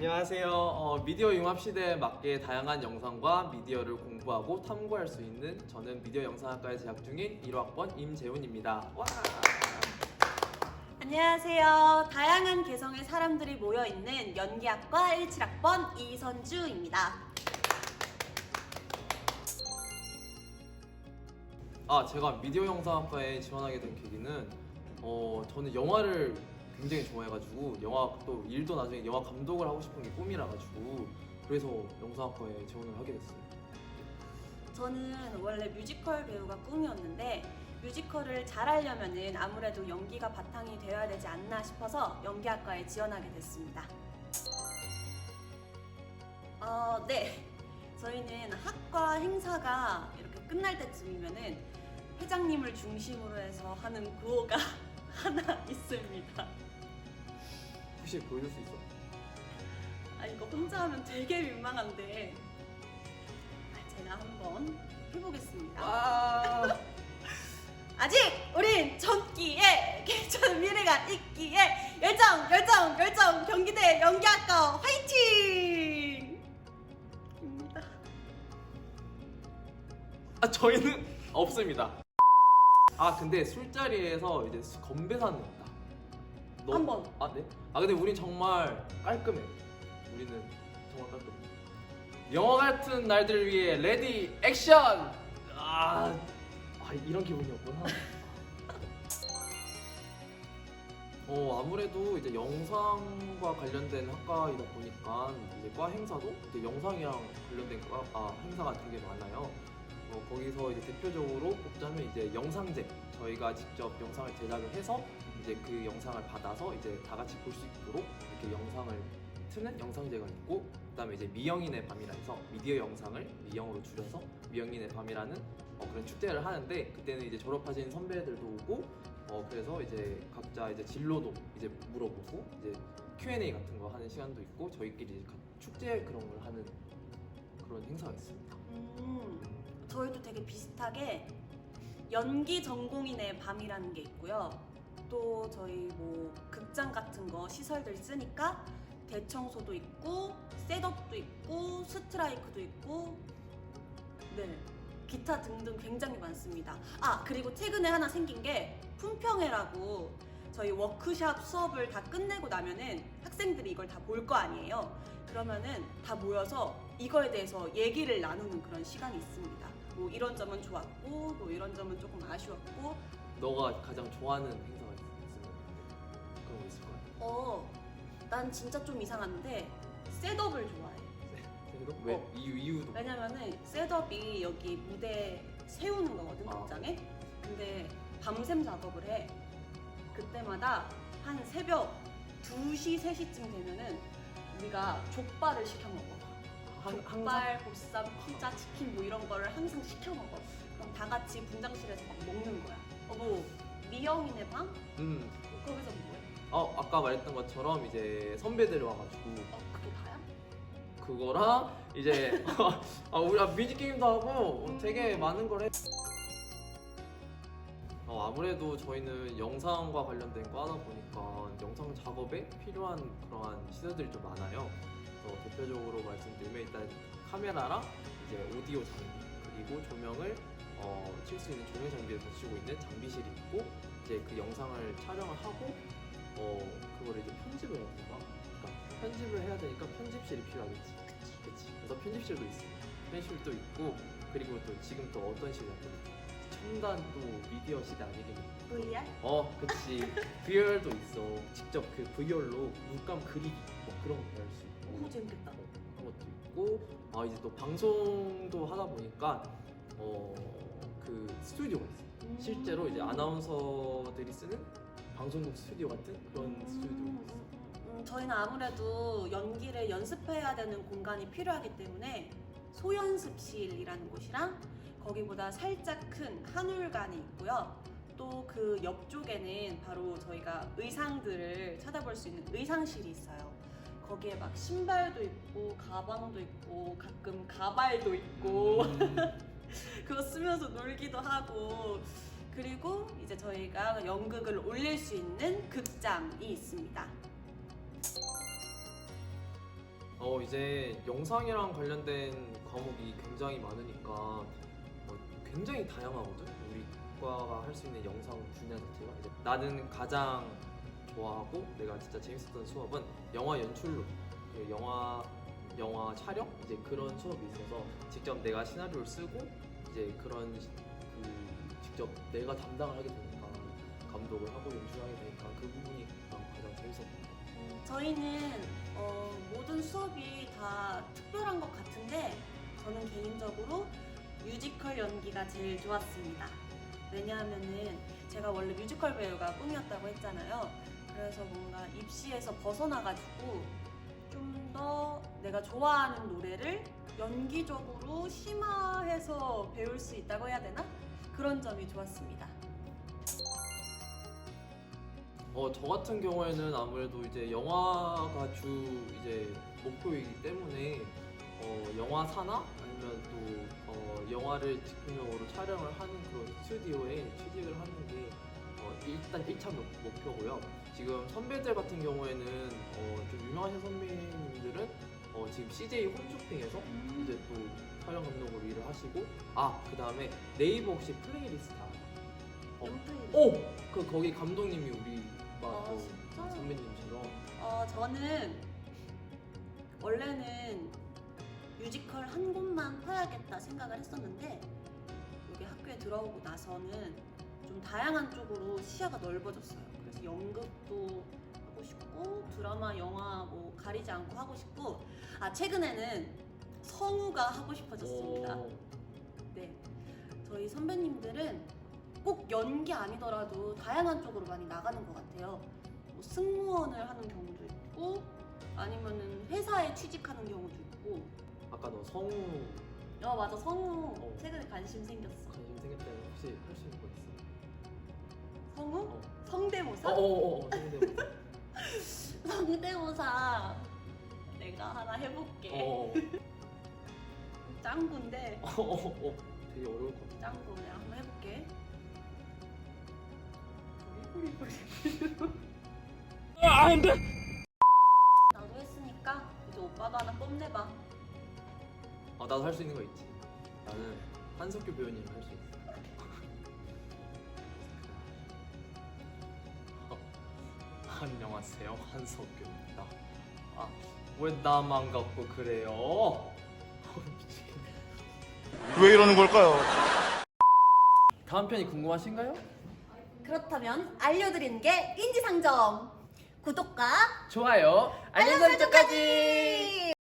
안녕하세요. 어, 미디어 융합 시대에 맞게 다양한 영상과 미디어를 공부하고 탐구할 수 있는 저는 미디어 영상학과에 재학 중인 1학번 임재훈입니다. 와! 안녕하세요. 다양한 개성의 사람들이 모여 있는 연기학과 17학번 이선주입니다. 아, 제가 미디어 영상학과에 지원하게 된 계기는 어, 저는 영화를 굉장히 좋아해가지고 영화 또 일도 나중에 영화 감독을 하고 싶은 게 꿈이라 가지고 그래서 영상학과에 지원을 하게 됐어요. 저는 원래 뮤지컬 배우가 꿈이었는데 뮤지컬을 잘하려면은 아무래도 연기가 바탕이 되어야 되지 않나 싶어서 연기학과에 지원하게 됐습니다. 어, 네. 저희는 학과 행사가 이렇게 끝날 때쯤이면은 회장님을 중심으로 해서 하는 구호가 하나 있습니다. 혹시 보여줄 수 있어? 아 이거 혼자 하면 되게 민망한데 아, 제가 한번 해보겠습니다. 와! 아직 우린 젊기에 괜찮은 미래가 있기에 열정 열정 열정 경기대 연기학과 화이팅! 입니다. 아 저희는 없습니다. 아 근데 술자리에서 이제 수- 건배사는 있다. 너- 한 번. 아 네? 아 근데 우린 정말 깔끔해. 우리는 정말 깔끔해. 영화 같은 날들을 위해 레디 액션. 아, 아 이런 기분이었구나. 어 아무래도 이제 영상과 관련된 학과이다 보니까 이제 과 행사도 이제 영상이랑 관련된 과 아, 행사가 되게 많아요. 어, 거기서 이제 대표적으로 꼽자면 이제 영상제 저희가 직접 영상을 제작을 해서 이제 그 영상을 받아서 이제 다 같이 볼 수 있도록 이렇게 영상을 트는 영상제가 있고 그다음에 이제 미영인의 밤이라 해서 미디어 영상을 미영으로 줄여서 미영인의 밤이라는 어, 그런 축제를 하는데 그때는 이제 졸업하신 선배들도 오고 어 그래서 이제 각자 이제 진로도 이제 물어보고 이제 Q&A 같은 거 하는 시간도 있고 저희끼리 축제 그런 걸 하는 그런 행사가 있습니다. 음, 저희도 되게 비슷하게 연기 전공인의 밤이라는 게 있고요. 또 저희 뭐 극장 같은 거 시설들 쓰니까 대청소도 있고 셋업도 있고 스트라이크도 있고 네 기타 등등 굉장히 많습니다. 아 그리고 최근에 하나 생긴 게 품평회라고 저희 워크샵 수업을 다 끝내고 나면은 학생들이 이걸 다 볼 거 아니에요. 그러면은 다 모여서 이거에 대해서 얘기를 나누는 그런 시간이 있습니다. 뭐 이런 점은 좋았고, 뭐 이런 점은 조금 아쉬웠고, 너가 가장 좋아하는 행사가 있으면 그런 거 있을 거야. 어, 난 진짜 좀 이상한데 셋업을 좋아해. 그래도 왜 어. 이유 이유도 왜냐면은 셋업이 여기 무대 세우는 거거든 아. 극장에. 근데 밤샘 작업을 해. 그때마다 한 새벽 2시, 3시쯤 되면은 우리가 족발을 시켜 먹어. 한 항상 족발, 보쌈, 피자, 치킨 뭐 이런 거를 항상 시켜 먹어. 그럼 다 같이 분장실에서 막 먹는 거야. 어, 뭐 미영이네 방? 음. 거기서 뭐해? 어 아까 말했던 것처럼 이제 선배들이 와가지고 어, 그게 다야? 그거랑 이제 아 우리 아, 뮤직 게임도 하고 음. 되게 많은 걸 해. 어, 아무래도 저희는 영상과 관련된 과다 보니까 영상 작업에 필요한 그러한 시설들이 좀 많아요. 그래서 대표적으로 말씀드리면 일단 카메라랑 이제 오디오 장비 그리고 조명을 어, 칠 수 있는 조명 장비를 갖추고 있는 장비실이 있고 이제 그 영상을 촬영을 하고 어 그거를 이제 편집을 해야 되나? 그러니까 편집을 해야 되니까 편집실이 필요하겠지. 그치. 그치. 그래서 편집실도 있어. 편집실도 있고 그리고 또 지금 또 어떤 시대냐면 첨단 또 미디어 시대 아니겠니? VR? 어, 그치. VR도 있어. 직접 그 VR로 물감 그리기 뭐 그런 거할수 있고. 너무 재밌겠다. 그런 것도 있고 아 이제 또 방송도 하다 보니까 어 그 스튜디오가 있어. 실제로 이제 아나운서들이 쓰는 방송국 스튜디오 같은 그런 스튜디오가 있어. 음, 저희는 아무래도 연기를 연습해야 되는 공간이 필요하기 때문에 소연습실이라는 곳이랑 거기보다 살짝 큰 한울관이 있고요. 또 그 옆쪽에는 바로 저희가 의상들을 찾아볼 수 있는 의상실이 있어요. 거기에 막 신발도 있고 가방도 있고 가끔 가발도 있고 음, 그거 쓰면서 놀기도 하고 그리고 이제 저희가 연극을 올릴 수 있는 극장이 있습니다. 어 이제 영상이랑 관련된 과목이 굉장히 많으니까 어, 굉장히 다양하거든. 우리 과가 할 수 있는 영상 분야 자체가 이제 나는 가장 좋아하고 내가 진짜 재밌었던 수업은 영화 연출로 그 영화 영화 촬영 이제 그런 수업이 있어서 직접 내가 시나리오를 쓰고 이제 그런 시- 그 직접 내가 담당을 하게 되니까 감독을 하고 연출하게 되니까 그 부분이 난 가장 재밌었고 저희는 어, 모든 수업이 다 특별한 것 같은데 저는 개인적으로 뮤지컬 연기가 제일 좋았습니다. 왜냐하면은 제가 원래 뮤지컬 배우가 꿈이었다고 했잖아요. 그래서 뭔가 입시에서 벗어나가지고 좀 더 내가 좋아하는 노래를 연기적으로 심화해서 배울 수 있다고 해야 되나? 그런 점이 좋았습니다. 어, 저 같은 경우에는 아무래도 이제 영화가 주 이제 목표이기 때문에 어, 영화사나 아니면 또 어, 영화를 집중적으로 촬영을 하는 그런 스튜디오에 취직을 하는 게 어, 일단 1차 목, 목표고요. 지금 선배들 같은 경우에는 어, 좀 유명하신 선배님들은 어, 지금 CJ 홈쇼핑에서 이제 또 촬영 감독으로 일을 하시고 아 그 다음에 네이버 혹시 플레이리스트 알아요? 어. 연플. 오! 그 거기 감독님이 우리 아, 또 진짜? 선배님처럼 어, 저는 원래는 뮤지컬 한 곳만 파야겠다 생각을 했었는데 여기 학교에 들어오고 나서는 좀 다양한 쪽으로 시야가 넓어졌어요. 그래서 연극도 하고 싶고 드라마, 영화 뭐 가리지 않고 하고 싶고 아 최근에는 성우가 하고 싶어졌습니다. 오, 네, 저희 선배님들은 꼭 연기 아니더라도 다양한 쪽으로 많이 나가는 것 같아요. 뭐 승무원을 하는 경우도 있고, 아니면은 회사에 취직하는 경우도 있고. 아까 너 성우 어 맞아 성우 어. 최근에 관심 생겼어. 관심 생겼다면 혹시 할 수 있는 거 있어? 성우? 어. 성대모사? 어어어 성대모사 성대모사 내가 하나 해볼게. 어어 짱구인데 어어 되게 어려울 것 같아 짱구 내가 한번 해볼게. 나도 했으니까 이제 오빠도 하나 뽐내봐. 아 나도 할 수 있는 거 있지 나는 한석규 배우님 할 수 있어 어, 안녕하세요 한석규입니다 아왜 나만 갖고 그래요. 왜 이러는 걸까요? 다음 편이 궁금하신가요? 그렇다면 알려드리는 게 인지상정. 구독과 좋아요 알람 설정까지.